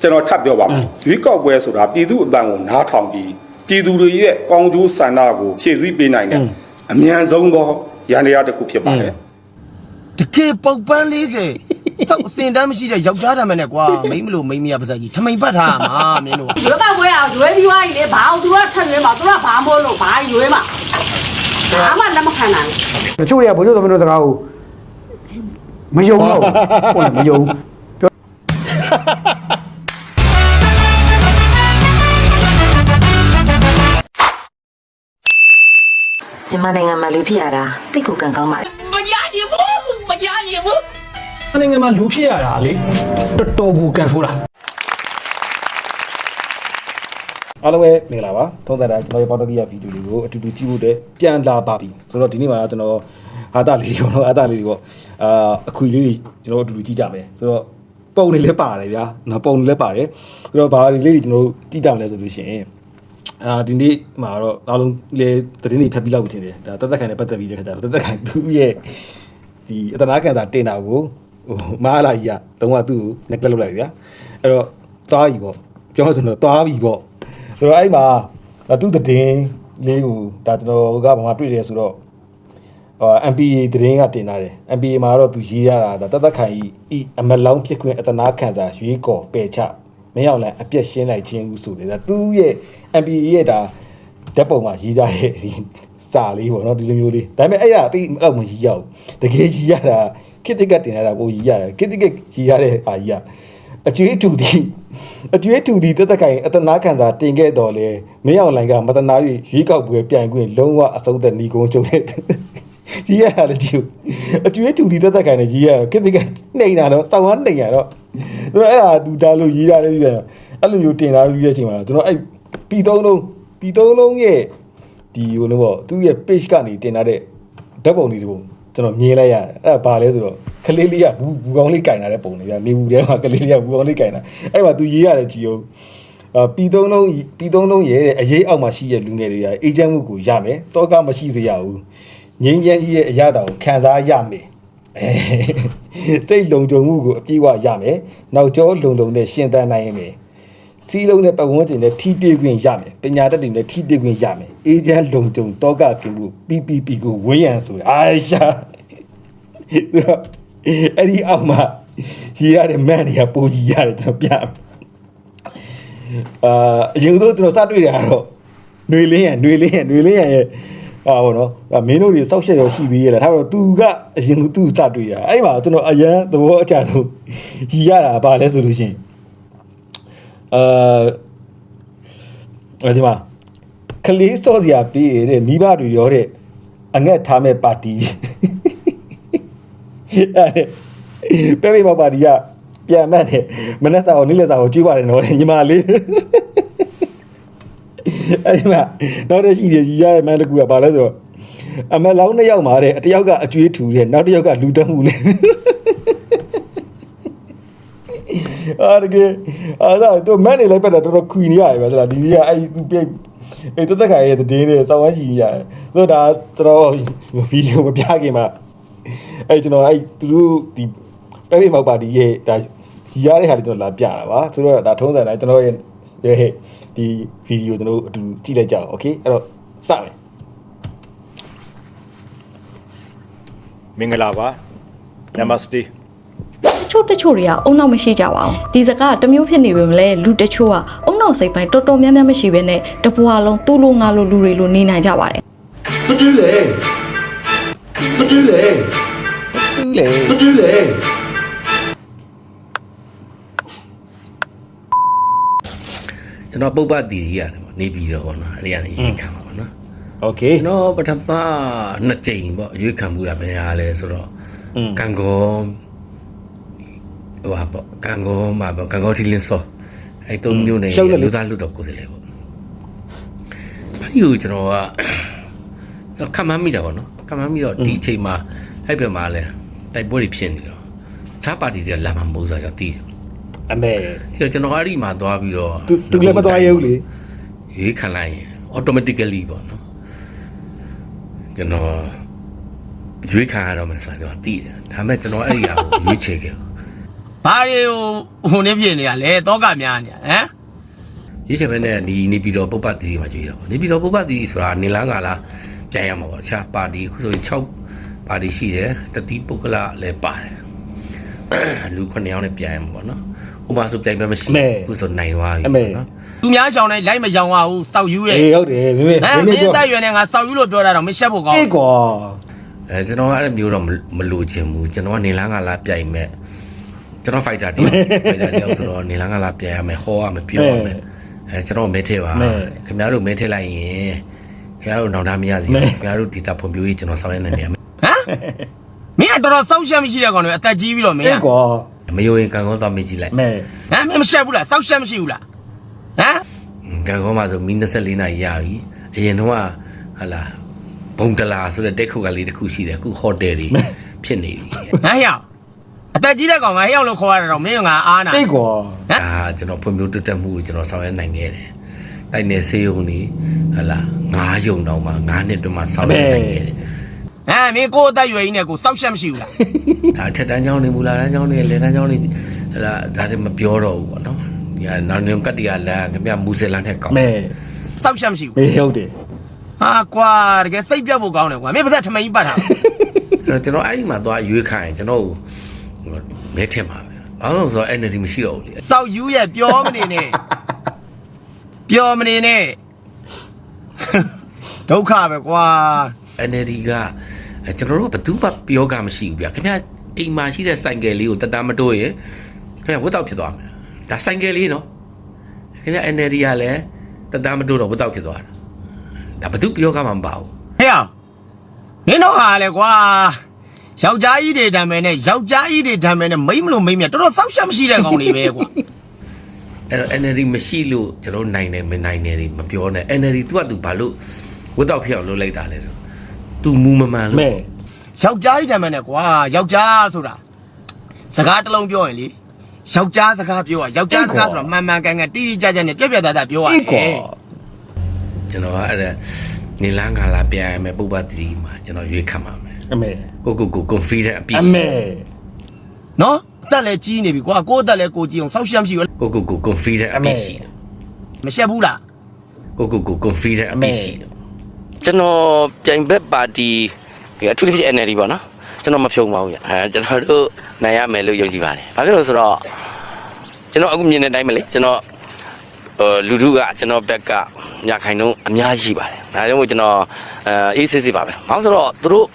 ကျွန်တော်ထပ်ပြောပါမယ်ရွေးကောက်ပွဲဆိုတာပြည်သူအတန်ကိုနားထောင်ပြီးပြည်သူတွေရဲ့ကောင်းကျိုးဆန္ဒကိုဖြည့်ဆည်းပေးနိုင်တဲ့အမြန်ဆုံးသောရန်တရားတစ်ခုဖြစ်ပါတယ်တကယ်ပုတ်ပန်း40စောက်အစင်တမ်းမရှိတဲ့ယောက်ျားတမ်းနဲ့ကွာမိမလို့မိမရပါစကြီးထမိန်ပတ်ထားမှာမင်းတို့ကရွေးကောက်ပွဲအောင်ရွေးပြီးသွားပြီလေဘာအောင်သူတို့ကထပ်ရွေးမှာသူတို့ကဘာမို့လို့ဘာရွေးမှာဘာမှလက်မခံနိုင်ဘူးတချို့တွေကဘိုးချုပ်သမီးတို့စကားကိုမယုံတော့ဘူးဟုတ်လားမယုံ မြန်မာနိုင်ငံမှာလူဖြစ်ရတာတိတ်ကိုကံကောင်းပါနိုင်ငံမှာလူဖြစ်ရတာလေတော်တော်ကိုကန်ဆိုးတာအားလုံးပဲမင်္ဂလာပါထုံးစံတိုင်းကျွန်တော်ရဲ့ပေါတော်ကီယာဗီဒီယိုလေးကိုအတူတူကြည့်ဖို့အတွက်ပြန်လာပါပြီဆိုတော့ဒီနေ့မှာကျွန်တော်အာတာလေးတွေပေါ့နော်အာတာလေးတွေပေါ့အာအခွေလေးတွေကျွန်တော်အတူတူကြည့်ကြမယ်ဆိုတော့ပုံနေလည်းပါတယ်ဗျာနော်ပုံနေလည်းပါတယ်ဆိုတော့ဘာလေးတွေကျွန်တော်တို့ကြည့်ကြမလဲဆိုလို့ရှိရင် အာဒီနေ့မှာတော့အားလုံးလေသတင်းတွေဖတ်ပြီးလောက်ထင်တယ်ဒါတက်သက်ခံနဲ့ပတ်သက်ပြီးတဲ့ခါကျတော့တက်သက်ခံသူ့ရဲ့ဒီအတနာကန်တာတင်တာကိုဟိုမာလာကြီးကလုံးဝသူ့ကို neglect လုပ်လိုက်ဗျာအဲ့တော့သွားပြီပေါ့ပြောမှဆိုတော့သွားပြီပေါ့ဆိုတော့အဲ့မှာဒါသူ့သတင်းလေးကိုဒါကျွန်တော်ကဘာမှတွေ့တယ်ဆိုတော့အာ MPA သတင်းကတင်လာတယ် MPA မှာတော့သူရေးရတာဒါတသက်ခိုင်ဤအမလောင်းဖြစ်ခွင့်အတနာခံစာရွေးကော်ပယ်ချ မင်းအောင်လန်အပြက်ရှင်းလိုက်ခြင်းဦးဆိုတယ်ဒါသူ့ရဲ့ MPA ရဲ့ဒါဓာတ်ပုံမှာရေးကြတဲ့ဒီစာလေးပေါ့နော်ဒီလိုမျိုးလေးဒါပေမဲ့အဲ့ရအတိအဲ့လောက်မရေးရဘူးတကယ်ရေးရတာခိတိကတင်ရတာပိုရေးရတယ်ခိတိကရေးရတဲ့အာကြီးကအကျွေးတူသည်အကျွေးတူသည်တက်တက်ခိုင်အတနာခံစာတင်ခဲ့တော်လဲမင်းအောင်လိုင်ကမတနာ၍ရွေးကောက်ပွဲပြိုင်ခွင့်လုံးဝအဆုံးသက်ညီကုန်းကျုံတဲ့ကြီးရလေဒီအကျွေးတူသည်တက်တက်ခိုင်နဲ့ကြီးရခိတိကနှိမ်တာတော့စောင်းဝနှိမ်ရတော့ သူတို့အဲ့ဒါသူဒါလို့ရေးရတယ်ပြီးတယ်အဲ့လိုမျိုးတင်လာပြီးတဲ့အချိန်မှာကျွန်တော်အဲ့ပီသုံးလုံးပီသုံးလုံးရဲ့ဒီဟိုလိုပေါ့သူ့ရဲ့ page ကနေတင်လာတဲ့ဓာတ်ပုံလေးတွေပုံကျွန်တော်မြင်လိုက်ရတယ်အဲ့ဒါဘာလဲဆိုတော့ကလေးလေးကဘူးဘူးကောင်းလေးကင်လာတဲ့ပုံတွေဗျာနေဘူးထဲမှာကလေးလေးကဘူးကောင်းလေးကင်လာအဲ့မှာသူရေးရတယ်ကြည်အောင်အာပီသုံးလုံးပီသုံးလုံးရဲ့တဲ့အရေးအောက်မှာရှိတဲ့လူငယ်တွေကအေဂျင့်မှုကိုရမယ်တောကမရှိစေရဘူးငင်းချမ်းကြီးရဲ့အရာတောင်ခံစားရမယ်အဲ စိတ်လုံခြုံမှုကိုအပြည့်အဝရမယ်နောက်ကျောလုံလုံနဲ့ရှင်သန်နိုင်ရမယ်စီးလုံးနဲ့ပတ်ဝန်းကျင်နဲ့ထိတွေ့ခွင့်ရမယ်ပညာတတ်တွေနဲ့ထိတွေ့ခွင့်ရမယ်အေဂျင့်လုံခြုံတောကကင်မှု PPP ကိုဝင်းရန်ဆိုတယ်အာရှာဆိုတော့အဲ့ဒီအောက်မှာရေးရတဲ့မန်တွေကပိုကြီးရတယ်ကျွန်တော်ပြမယ်အာအရင်ကတော့ကျွန်တော်စတွေ့တယ်ကတော့ຫນွေလင်းရຫນွေလင်းရຫນွေလင်းရရဲ့ အာဘောနော်မင်းတို့တွေစောက်ရှက်ရောရှိသေးရဲ့လားဒါတော့သူကအရင်ကသူ့စတွေ့ရအဲ့မှာကျွန်တော်အရန်သဘောအကျဆုံးကြီးရတာဘာလဲဆိုလို့ရှိရင်အာအဲဒီမှာကလေးစောစရာပြီးရတဲ့မိဘတွေရောတဲ့အငက်ထားမဲ့ပါတီအဲ့ပဲပဲပါတီကပြန်မှတ်တယ်မနက်စာကိုနေ့လယ်စာကိုကြွေးပါတယ်နော်ညီမလေး အဲ့ဒီမှာနောက်တစ်ရှိတယ်ကြီးရတဲ့မန်းတကူကဘာလဲဆိုတော့အမလောင်းနှစ်ယောက်မှာတဲ့တယောက်ကအကျွေးထူတယ်နောက်တစ်ယောက်ကလူတက်မှုလေအားတကယ်အားဒါတော့မန်နေလိုက်ပတ်တာတော်တော်ခွီနေရတယ်ဗျာဆိုတော့ဒီနေ့ကအဲ့သူပြိတ်အဲ့တသက်ခါရဲ့တည်င်းနဲ့စောင်းဝမ်းချီရတယ်ဆိုတော့ဒါတော်ဗီဒီယိုမပြခင်မှာအဲ့ကျွန်တော်အဲ့သူတို့ဒီပဲပဲမောက်ပါတီရဲ့ဒါရရတဲ့ဟာတွေကျွန်တော်လာပြတာပါဆိုတော့ဒါထုံးစံတိုင်းကျွန်တော်ရဲ့ ရဲ့ဟဲ့ဒီဗီဒီယိုကျွန်တော်အတူကြည့်လိုက်ကြအောင်โอเคအဲ့တော့စမယ် မင်္ဂလာပါ Namaste တချို့တချို့တွေကအုံနောက်မရှိကြပါဘူးဒီစကားကတစ်မျိုးဖြစ်နေပေမဲ့လည်းလူတချို့ကအုံနောက်စိတ်ပိုင်းတော်တော်များများမရှိဘဲနဲ့တပွားလုံးသူ့လိုငါလိုလူတွေလိုနေနိုင်ကြပါတယ် တတူးလေတတူးလေ တူးလေ တတူးလေ ကျွန်တော်ပုပ္ပတီကြီးရတယ်ပေါ့နေပြီးတော့ပေါ့နော်အဲ့ဒီကနေရေးခံပါပေါ့နော် โอเค ကျွန်တော်ပထမနှစ်ကြိမ်ပေါ့ရွေးခံမှုတာဘယ်ဟာလဲဆိုတော့ อืม ကံကောဟိုဟာပေါ့ကံကောမှာပေါ့ကံကောထီလင်းစောအဲ့သုံးမျိုးနဲ့လူသားလူတော့ကိုယ်စလဲပေါ့ဘာလို့ကျွန်တော်ကကျွန်တော်ခံမမိတာပေါ့နော်ခံမမိတော့ဒီအချိန်မှာအဲ့ဘက်မှာလဲတိုက်ပွဲတွေဖြစ်နေတော့ခြားပါတီတွေလာမှာမဟုတ်ဆိုတော့တီးတယ် အမေအဲ့တော့ကျွန်တော်အဲ့ဒီမှာသွားပြီးတော့သူသူလည်းမသွားရဘူးလေရွေးခံလိုက်ရင် automatically ပေါ့နော်ကျွန်တော်ရွေးခံရတော့မယ်ဆိုတော့ကျွန်တော်သိတယ်ဒါပေမဲ့ကျွန်တော်အဲ့ဒီဟာကိုရွေးချယ်ခဲ့ဘူးဘာတွေဟိုဟိုနေဖြစ်နေရလဲတောကများနေရဟမ်ရေးချင်ပဲနဲ့ဒီနေပြည်တော်ပုပ္ပတိမှာကြွေးတော့နေပြည်တော်ပုပ္ပတိဆိုတာနေလားကလားပြန်ရမှာပေါ့တခြားပါတီအခုဆိုရင်6ပါတီရှိတယ်တတိပုဂ္ဂလလည်းပါတယ်လူ9ယောက်နဲ့ပြန်ရမှာပေါ့နော် ဥပမာဆိုပြန်ပဲမရှိအခုဆိုနိုင်သွားပြီပေါ့နော်သူများရှောင်းတိုင်းလိုက်မရှောင်းရဘူးစောက်ယူရဲ့အေးဟုတ်တယ်မိမိဟမ်မမိင်းပြောတက်ရွယ်နဲ့ငါစောက်ယူလို့ပြောတာတော့မရှက်ဖို့ကောင်းအေးကွာအဲကျွန်တော်ကအဲ့လိုမျိုးတော့မမလိုချင်ဘူးကျွန်တော်ကနေလားကလားပြိုင်မဲ့ကျွန်တော် fighter တယောက် fighter တယောက်ဆိုတော့နေလားကလားပြိုင်ရမယ်ဟောရမယ်ပြောရမယ်အဲကျွန်တော်မဲထဲပါခင်ဗျားတို့မဲထဲလိုက်ရင်ခင်ဗျားတို့နောင်တမရစီခင်ဗျားတို့ဒီတာဖွံ့ဖြိုးရေးကျွန်တော်ဆောင်ရွက်နေနေရမယ်ဟမ်မင်းကတော်တော်စောက်ရှက်မရှိတဲ့ကောင်တွေအသက်ကြီးပြီးတော့မင်းအေးကွာ မယိုရင်ကံကောင်းသွားမေးကြည့်လိုက်မဲဟမ်မင်းမရှက်ဘူးလားစောက်ရှက်မရှိဘူးလားဟမ်ကံကောင်းမှာဆိုမီ24နာရီရပြီအရင်တော့ဟာလာဘုံတလာဆိုတဲ့တက်ခုတ်ကလေးတစ်ခုရှိတယ်အခုဟိုတယ်ကြီးဖြစ်နေပြီဟမ်ရောက်အသက်ကြီးတဲ့ကောင်ကဟဲ့ရောက်လို့ခေါ်ရတော့မင်းကငါအားနာအေးကွာဒါကျွန်တော်ဖွံ့ဖြိုးတိုးတက်မှုကိုကျွန်တော်ဆောင်ရွက်နိုင်ခဲ့တယ်တိုက်နယ်ဆေးရုံนี่ဟလာငါးယုံတော့မှငါးနှစ်တွင်းမှဆောင်ရွက်နိုင်ခဲ့တယ် ဟမ်မင်းကိုအသက်ရွယ်ကြီးနဲ့ကိုစောက်ရှက်မရှိဘူးလားဒါထက်တန်းချောင်းနေမူလာတန်းချောင်းနေလေတန်းချောင်းနေဟလာဒါတွေမပြောတော့ဘူးပေါ့နော်ဒီကနောက်နေကတ္တရာလန်ခင်ဗျမူဇလန်ထက်ကောင်းမဲစောက်ရှက်မရှိဘူးအေးဟုတ်တယ်ဟာကွာတကယ်စိတ်ပြတ်ဖို့ကောင်းတယ်ကွာမင်းပါသက်ထမင်းကြီးပတ်တာအဲ့တော့ကျွန်တော်အဲ့ဒီမှာသွားရွေးခိုင်းကျွန်တော်မဲထင်ပါပဲဘာလို့လဲဆိုတော့ energy မရှိတော့ဘူးလေစောက်ယူရဲ့ပြောမနေနဲ့ပြောမနေနဲ့ဒုက္ခပဲကွာ energy ကအဲကျွန်တော်တို့ကဘယ်သူမှပြောကမရှိဘူးဗျာခင်ဗျအိမ်မှာရှိတဲ့စိုင်ကယ်လေးကိုတတမတိုးရင်ခင်ဗျဝတ်တော့ဖြစ်သွားမယ်ဒါစိုင်ကယ်လေးနော်ခင်ဗျ energy ကလည်းတတမတိုးတော့ဝတ်တော့ဖြစ်သွားတာဒါဘသူပြောကမှမပါဘူးဟဲ့အောင်မင်းတို့ဟာလေကွာယောက်ျားကြီးတွေတံမယ်နဲ့ယောက်ျားကြီးတွေတံမယ်နဲ့မိမ့်မလို့မိမ့်မြတော်တော်စောက်ရှက်မရှိတဲ့ကောင်တွေပဲကွာအဲ့တော့ energy မရှိလို့ကျွန်တော်နိုင်တယ်မနိုင်တယ်တွေမပြောနဲ့ energy သူကသူဘာလို့ဝတ်တော့ဖြစ်အောင်လုပ်လိုက်တာလဲဆို तू မူမမှန်လို့မဲယောက်ျားကြီးတံမယ်နဲ့ကွာယောက်ျားဆိုတာစကားတစ်လုံးပြောရင်လေယောက်ျားစကားပြောရယောက်ျားစကားဆိုတာမှန်မှန်ကန်ကန်တိတိကျကျနဲ့ပြက်ပြက်သားသားပြောရတယ်အေးကွာကျွန်တော်ကအဲ့ဒါနေလန်းကလာပြန်ရမယ်ပုပ္ပတိမှာကျွန်တော်ရွေးခတ်ပါမယ်အမဲကိုကိုကို confident အပြည့်အမဲနော်အသက်လည်းကြီးနေပြီကွာကိုယ့်အသက်လည်းကိုကြီးအောင်စောက်ရှက်မရှိဘူးကိုကိုကို confident အပြည့်ရှိတယ်မရှက်ဘူးလားကိုကိုကို confident အပြည့်ရှိတယ် ကျွန်တော်ပြိုင်ဘက်ပါတီအထူးသဖြင့် NLD ပေါ့နော်ကျွန်တော်မဖြုံပါဘူးရအဲကျွန်တော်တို့နိုင်ရမယ်လို့ယုံကြည်ပါတယ်ဘာဖြစ်လို့လဲဆိုတော့ကျွန်တော်အခုမြင်တဲ့အတိုင်းပဲလေကျွန်တော်ဟိုလူထုကကျွန်တော်ဘက်ကညခိုင်တော့အများကြီးရှိပါတယ်ဒါကြောင့်မို့ကျွန်တော်အဲအေးစစ်စစ်ပါပဲဘာလို့ဆိုတော့သူတို့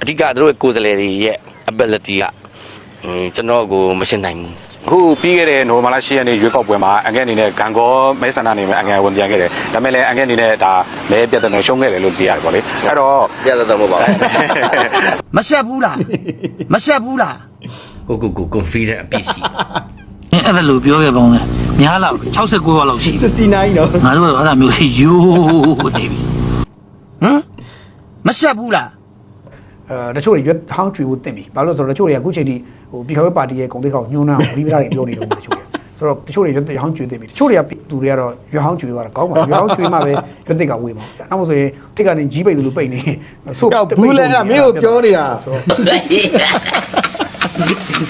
အဓိကသူတို့ရဲ့ကိုယ်စားလှယ်တွေရဲ့ ability ကอืมကျွန်တော်ကိုမရှင်းနိုင်ဘူး အခုပြီးခဲ့တဲ့နိုဝင်ဘာလ10ရက်နေ့ရွေးကောက်ပွဲမှာအငဲအနေနဲ့ဂံကောမဲဆန္ဒနေမှာအငဲဝင်ပြန်ခဲ့တယ်ဒါပေမဲ့လည်းအငဲအနေနဲ့ဒါမဲပြတ်တဲ့ရှုံးခဲ့တယ်လို့သိရတယ်ပေါ့လေအဲ့တော့ပြတ်တော့မဟုတ်ပါဘူးမရှက်ဘူးလားမရှက်ဘူးလားကိုကိုကို confident အပြည့်ရှိတယ်အဲ့ဒါလို့ပြောပြပေါင်းလဲများလောက်69ဘက်လောက်ရှိ69နော်ငါတို့ကအဲ့ဒါမျိုးကြီးယိုးနေပြီဟမ်မရှက်ဘူးလား အဲတချို့တွေရွက်ဟောင်းကျွေဖို့တင်ပြီဘာလို့လဲဆိုတော့တချို့တွေကအခုချိန်ထိဟိုပြည်ခါဝဲပါတီရဲ့ဂုံတိတ်ခေါက်ညှိုးနှောင်းရီးပဒါတွေပြောနေတော့တချို့တွေဆိုတော့တချို့တွေရွက်ဟောင်းကျွေတင်ပြီတချို့တွေကသူတွေကတော့ရွက်ဟောင်းကျွေသွားတာကောင်းပါရွက်ဟောင်းကျွေမှပဲရွက်တိတ်ကဝေးမှာဗျာနောက်ဆိုရင်တိတ်ကနေကြီးပိတ်လို့ပိတ်နေဆိုတော့ဘူးလဲအဲ့မင်းကိုပြောနေတာဆိုတော့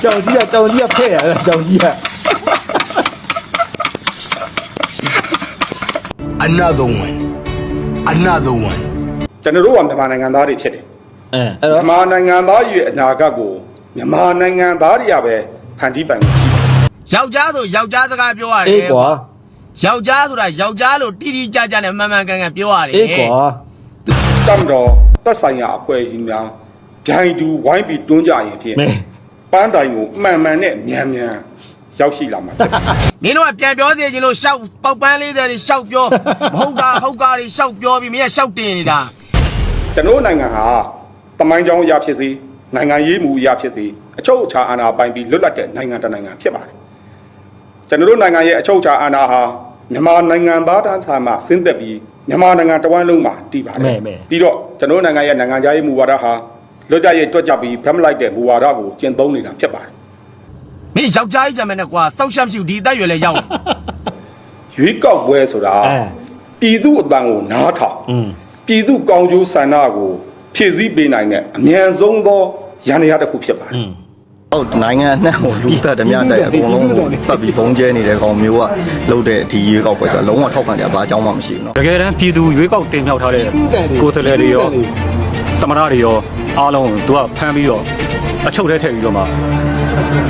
ကြောင်ကြီးကကြောင်ကြီးကဖဲ့ရတာကြောင်ကြီးက Another one. Another one. ကျွန်တော်တို့ကမြန်မာနိုင်ငံသားတွေဖြစ်တယ် အဲအဲ့တော့မြန်မာနိုင်ငံသားရဲ့အနာဂတ်ကိုမြန်မာနိုင်ငံသားတွေကပဲဖန်တီးပိုင်တယ်ယောက်ျားဆိုယောက်ျားစကားပြောရတယ်အေးကွာယောက်ျားဆိုတာယောက်ျားလို့တိတိကျကျနဲ့မှန်မှန်ကန်ကန်ပြောရတယ်အေးကွာတမ်တော်သက်ဆိုင်ရာအဖွဲ့အစည်းများဂျိုင်းတူဝိုင်းပြီးတွန်းကြရင်ဖြင့်မဲပန်းတိုင်ကိုမှန်မှန်နဲ့မြန်မြန်ရောက်ရှိလာမှာဖြစ်တယ်မင်းတို့ကပြန်ပြောသေးခြင်းလို့ရှောက်ပေါက်ပန်းလေးတွေရှောက်ပြောမဟုတ်တာဟုတ်ကားတွေရှောက်ပြောပြီးမင်းကရှောက်တင်နေတာကျွန်တော်တို့နိုင်ငံဟာ တမိုင်းကြောင်းအရာဖြစ်စေနိုင်ငံရေးမှုအရာဖြစ်စေအချုပ်အခြာအာဏာပိုင်ပြီးလွတ်လပ်တဲ့နိုင်ငံတစ်နိုင်ငံဖြစ်ပါတယ်ကျွန်တော်တို့နိုင်ငံရဲ့အချုပ်အခြာအာဏာဟာမြန်မာနိုင်ငံသားတန်းစာမှဆင်းသက်ပြီးမြန်မာနိုင်ငံတဝန်းလုံးမှာတည်ပါတယ်မဲမဲပြီးတော့ကျွန်တော်တို့နိုင်ငံရဲ့နိုင်ငံခြားရေးမူဝါဒဟာလွတ်ကြရဲ့တွက်ကြပြီးဖက်မလိုက်တဲ့မူဝါဒကိုကျင့်သုံးနေတာဖြစ်ပါတယ်မင်းယောက်ျားကြီးကြမ်းမယ်နဲ့ကွာစောက်ရှက်မရှိဘူးဒီအသက်အရွယ်လဲရောက်တယ်ရွေးကောက်ပွဲဆိုတာအဲပြည်သူအတန်ကိုနားထောင်อืมပြည်သူကောင်းကျိုးဆန္ဒကို ဖြည့်ဆည်းပေးနိုင်တဲ့အမြန်ဆုံးသောရန်ရာတစ်ခုဖြစ်ပါတယ် อืม ဟုတ်နိုင်ငံအနှံ့ကိုလူသက်ဓမြတိုက်အကုန်လုံးကိုပတ်ပြီးဘုံကျဲနေတဲ့ကောင်မျိုးကလှုပ်တဲ့ဒီရွေးကောက်ပွဲဆိုတော့လုံးဝထောက်ခံကြဘာအကြောင်းမှမရှိဘူးเนาะ တကယ်တမ်းပြည်သူရွေးကောက်တင်မြှောက်ထားတဲ့ကိုယ်စားလှယ်တွေရောသမရတွေရောအားလုံးသူကဖမ်းပြီးတော့အချုပ်ထဲထည့်ပြီးတော့မှ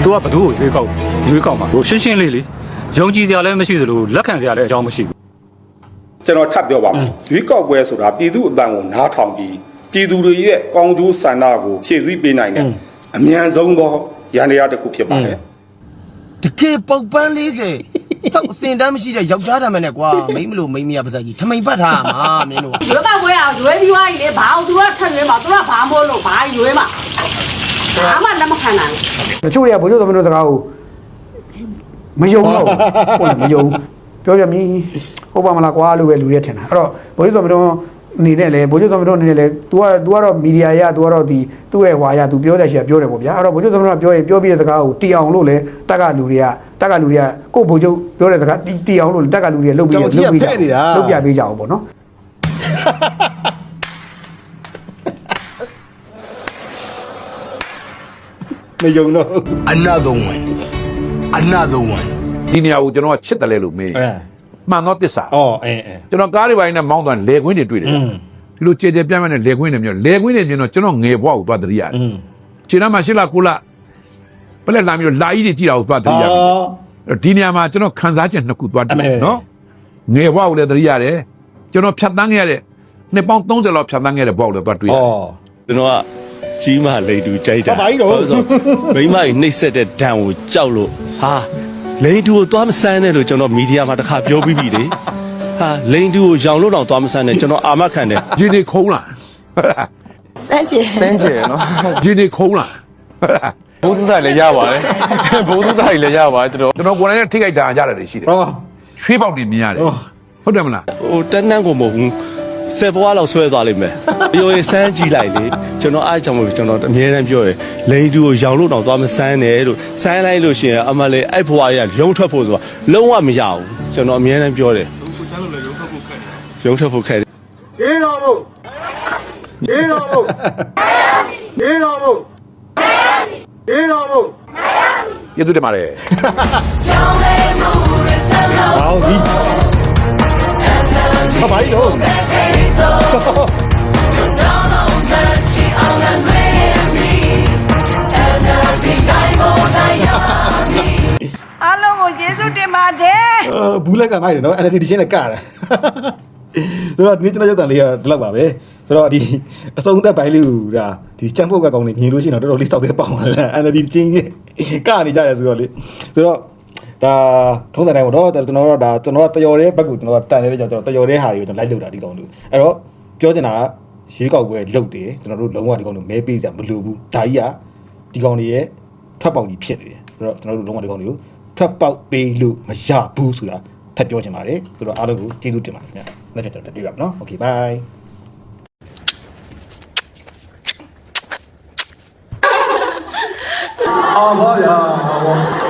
သူကဘသူ့ကိုရွေးကောက်ရွေးကောက်မှာဟိုရှင်းရှင်းလေးလေးယုံကြည်စရာလည်းမရှိသလိုလက်ခံစရာလည်းအကြောင်းမရှိဘူး ကျွန်တော်ထပ်ပြောပါမယ်ရွေးကောက်ပွဲဆိုတာပြည်သူအတန်ကိုနားထောင်ပြီး ပြည်သူတွေရဲ့ကောင်းကျိုးဆန္ဒကိုဖြည့်ဆည်းပေးနိုင်တဲ့အမြန်ဆုံးသောရန်တရားတစ်ခုဖြစ်ပါတယ်တကယ်ပုတ်ပန်း40စောက်အစင်တမ်းမရှိတဲ့ယောက်ျားတမ်းနဲ့ကွာမိမလို့မိမရပါစကြီးထမိန်ပတ်ထားမှာမင်းတို့ကရွေးကောက်ပွဲအောင်ရွေးပြီးသွားပြီလေဘာအောင်သူတို့ထက်ရွေးမှာသူတို့ဘာမို့လို့ဘာရွေးမှာဘာမှလက်မခံနိုင်ဘူးတချို့တွေကဘိုးချုပ်သမီးတို့စကားကိုမယုံတော့ဘူးဟုတ်လားမယုံဘူးပြောပြမင်းဟုတ်ပါမလားကွာလို့ပဲလူတွေထင်တာအဲ့တော့ဘိုးချုပ်သမီးတို့ အနေနဲ့လေဘိုးချုပ်သမီးတို့အနေနဲ့လေ तू က तू ကတော့မီဒီယာရ तू ကတော့ဒီသူ့ရဲ့ဟွာရ तू ပြောတဲ့ရှေ့ပြောတယ်ပေါ့ဗျာအဲ့တော့ဘိုးချုပ်သမီးတို့ကပြောရင်ပြောပြီးတဲ့စကားကိုတီအောင်လို့လေတက်ကလူတွေကတက်ကလူတွေကကို့ဘိုးချုပ်ပြောတဲ့စကားတီတီအောင်လို့တက်ကလူတွေကလုတ်ပြီးလုတ်ပြီးလုတ်ပြပေးကြအောင်ပေါ့နော် မယုံတော့ another one another one ဒီနေရာကိုကျွန်တော်ကချစ်တယ်လေလို့မေး အဲ မှန်တော့တစ္ဆာအော်အဲအဲကျွန်တော်ကားတွေပိုင်းနဲ့မောင်းသွားလေကွင်းတွေတွေ့တယ်ဒီလိုကြဲကြဲပြန့်ပြန့်နဲ့လေကွင်းတွေမျိုးလေကွင်းတွေမြင်တော့ကျွန်တော်ငယ်ဘွားကိုသွားတရိရတယ်ခြေနှမ်းမှာရှစ်လကိုလပလက်လာမျိုးလာကြီးတွေကြည့်တာကိုသွားတရိရတယ်ဒီနေရာမှာကျွန်တော်ခန်းစားချက်နှစ်ခုသွားတယ်နော်ငယ်ဘွားကိုလည်းတရိရတယ်ကျွန်တော်ဖြတ်တန်းခဲ့ရတဲ့နှစ်ပေါင်း30လောက်ဖြတ်တန်းခဲ့တဲ့ဘွားကိုလည်းသွားတွေ့ရတယ်အော်ကျွန်တော်ကကြီးမလိန်တူကြိုက်တာဘာဘာကြီးတော့ဟုတ်ဆိုမိမကြီးနှိပ်စက်တဲ့ဒဏ်ကိုကြောက်လို့ဟာ လိန်တူကိုသွားမဆန်းနဲ့လို့ကျွန်တော်မီဒီယာမှာတစ်ခါပြောပြီးပြီလေဟာလိန်တူကိုရောင်လို့တော့သွားမဆန်းနဲ့ကျွန်တော်အာမခံတယ်ဒီနေခုံးလားစမ်းကြည့်စမ်းကြယ်နော်ဒီနေခုံးလားဘုသူသားလည်းရပါတယ်ဘုသူသားကြီးလည်းရပါတယ်တော်ကျွန်တော်ကိုယ်တိုင်နဲ့ထိခိုက်တာရတယ်တွေရှိတယ်ဟောချွေးပေါက်တွေမြင်ရတယ်ဟောဟုတ်တယ်မလားဟိုတန်းတန်းကိုမဟုတ်ဘူး ဆယ်ဘွားလောက်ဆွဲသွားလိမ့်မယ်ရိုးရေးဆန်းကြည့်လိုက်လေကျွန်တော်အားကြောင့်မို့ကျွန်တော်အမြဲတမ်းပြောရယ်လိန်တူကိုရောင်လို့တော့သွားမဆန်းနဲ့လို့ဆန်းလိုက်လို့ရှိရင်အမလေးအဲ့ဘွားကြီးကရုံထွက်ဖို့ဆိုတာလုံးဝမရဘူးကျွန်တော်အမြဲတမ်းပြောတယ်ရုံထွက်ဖို့ခက်တယ်ရေတော်ဘုရေတော်ဘုရေတော်ဘုရေတော်ဘုကျေးဇူးတင်ပါတယ်ဟောဒီဘာဘာကြီးတော့ အားလုံးကိုကျေးဇူးတင်ပါတယ်အာဘူးလက်ကမိုက်တယ်နော် NLD ဒီချင်းနဲ့ကတာဆိုတော့ဒီနေ့ကျွန်တော်ရုပ်တံလေးကဒီလောက်ပါပဲဆိုတော့ဒီအစုံသက်ပိုင်းလေးကိုဒါဒီချမ်ဖို့ကကောင်လေးမြင်လို့ရှိရင်တော့တော်တော်လေးစောက်သေးပေါအောင်လာ NLD ချင်းကြီးကနေကြတယ်ဆိုတော့လေဆိုတော့ဒါထုံးစံတိုင်းပေါ့နော်ကျွန်တော်တို့ဒါကျွန်တော်ကတယော်တဲ့ဘက်ကိုကျွန်တော်ကတန်နေတဲ့ကြောင့်ကျွန်တော်တယော်တဲ့ဟာတွေကိုကျွန်တော်လိုက်လုပ်တာဒီကောင်လေးအဲ့တော့ ပြောချင်တာကရွေးကောက်ပွဲလုပ်တယ်ကျွန်တော်တို့လုံးဝဒီကောင်လေးမဲပေးစရာမလိုဘူးဒါကြီးကဒီကောင်လေးရဲ့ထွက်ပေါက်ကြီးဖြစ်နေတယ်ဆိုတော့ကျွန်တော်တို့လုံးဝဒီကောင်လေးကိုထွက်ပေါက်ပေးလို့မရဘူးဆိုတာထပ်ပြောချင်ပါတယ်ဆိုတော့အားလုံးကိုကျေးဇူးတင်ပါတယ်ခင်ဗျာနောက်ကျတော့တွေ့ပါမယ်နော်โอเค bye အောင်ပါဗျာ